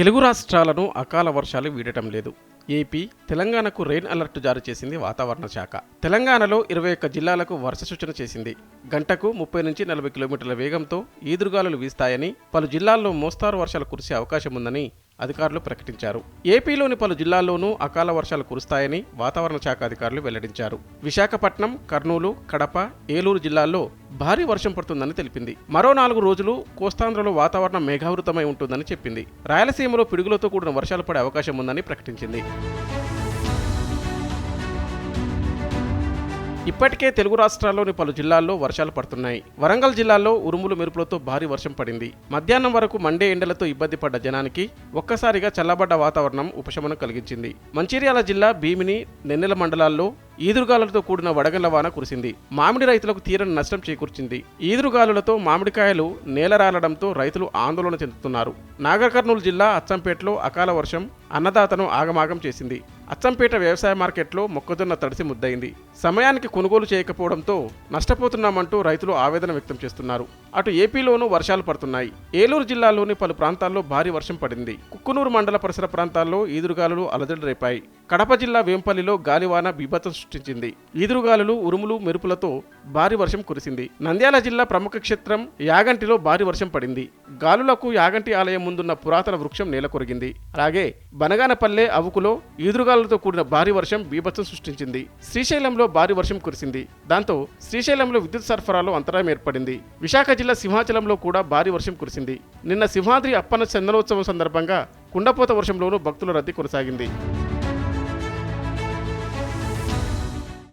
తెలుగు రాష్ట్రాలను అకాల వర్షాలు వీడటం లేదు. ఏపీ తెలంగాణకు రెయిన్ అలర్ట్ జారీ చేసింది వాతావరణ శాఖ. తెలంగాణలో ఇరవై ఒక్క జిల్లాలకు వర్ష సూచన చేసింది. గంటకు ముప్పై నుంచి నలభై కిలోమీటర్ల వేగంతో ఈదురుగాలులు వీస్తాయని పలు జిల్లాల్లో మోస్తారు వర్షాలు కురిసే అవకాశం ఉందని అధికారులు ప్రకటించారు. ఏపీలోని పలు జిల్లాల్లోనూ అకాల వర్షాలు కురుస్తాయని వాతావరణ శాఖ అధికారులు వెల్లడించారు. విశాఖపట్నం కర్నూలు కడప ఏలూరు జిల్లాల్లో భారీ వర్షం పడుతుందని తెలిపింది. మరో నాలుగు రోజులు కోస్తాంధ్రలో వాతావరణం మేఘావృతమై ఉంటుందని చెప్పింది. రాయలసీమలో పిడుగులతో కూడిన వర్షాలు పడే అవకాశం ఉందని ప్రకటించింది. ఇప్పటికే తెలుగు రాష్ట్రాల్లోని పలు జిల్లాల్లో వర్షాలు పడుతున్నాయి. వరంగల్ జిల్లాలో ఉరుములు మెరుపులతో భారీ వర్షం పడింది. మధ్యాహ్నం వరకు మండే ఎండలతో ఇబ్బంది పడ్డ జనానికి ఒక్కసారిగా చల్లబడ్డ వాతావరణం ఉపశమనం కలిగించింది. మంచిర్యాల జిల్లా భీమిని నెన్నెల మండలాల్లో ఈదురుగాలులతో కూడిన వడగళ్ళ వాన కురిసింది. మామిడి రైతులకు తీరని నష్టం చేకూర్చింది. ఈదురుగాలులతో మామిడికాయలు నేలరాలడంతో రైతులు ఆందోళన చెందుతున్నారు. నాగర్ కర్నూలు జిల్లా అచ్చంపేటలో అకాల వర్షం అన్నదాతను ఆగమాగం చేసింది. అచ్చంపేట వ్యవసాయ మార్కెట్లో మొక్కజొన్న తడిసి ముద్దయింది. సమయానికి కొనుగోలు చేయకపోవడంతో నష్టపోతున్నామంటూ రైతులు ఆవేదన వ్యక్తం చేస్తున్నారు. అటు ఏపీలోనూ వర్షాలు పడుతున్నాయి. ఏలూరు జిల్లాలోని పలు ప్రాంతాల్లో భారీ వర్షం పడింది. కుక్కునూరు మండల పరిసర ప్రాంతాల్లో ఈదురుగాలులు అలజడి రేపాయి. కడప జిల్లా వేంపల్లిలో గాలివాన బీభత్సం సృష్టించింది. ఈదురుగాలులు ఉరుములు మెరుపులతో భారీ వర్షం కురిసింది. నంద్యాల జిల్లా ప్రముఖ క్షేత్రం యాగంటిలో భారీ వర్షం పడింది. గాలులకు యాగంటి ఆలయం ముందున్న పురాతన వృక్షం నేలకొరిగింది. అలాగే బనగానపల్లె అవుకులో ఈదురుగాలులతో కూడిన భారీ వర్షం బీభత్సం సృష్టించింది. శ్రీశైలంలో భారీ వర్షం కురిసింది. దాంతో శ్రీశైలంలో విద్యుత్ సరఫరాలో అంతరాయం ఏర్పడింది. విశాఖ జిల్లా సింహాచలంలో కూడా భారీ వర్షం కురిసింది. నిన్న సింహాద్రి అప్పన్న చందనోత్సవం సందర్భంగా కుండపోత వర్షంలోనూ భక్తుల రద్దీ కొనసాగింది.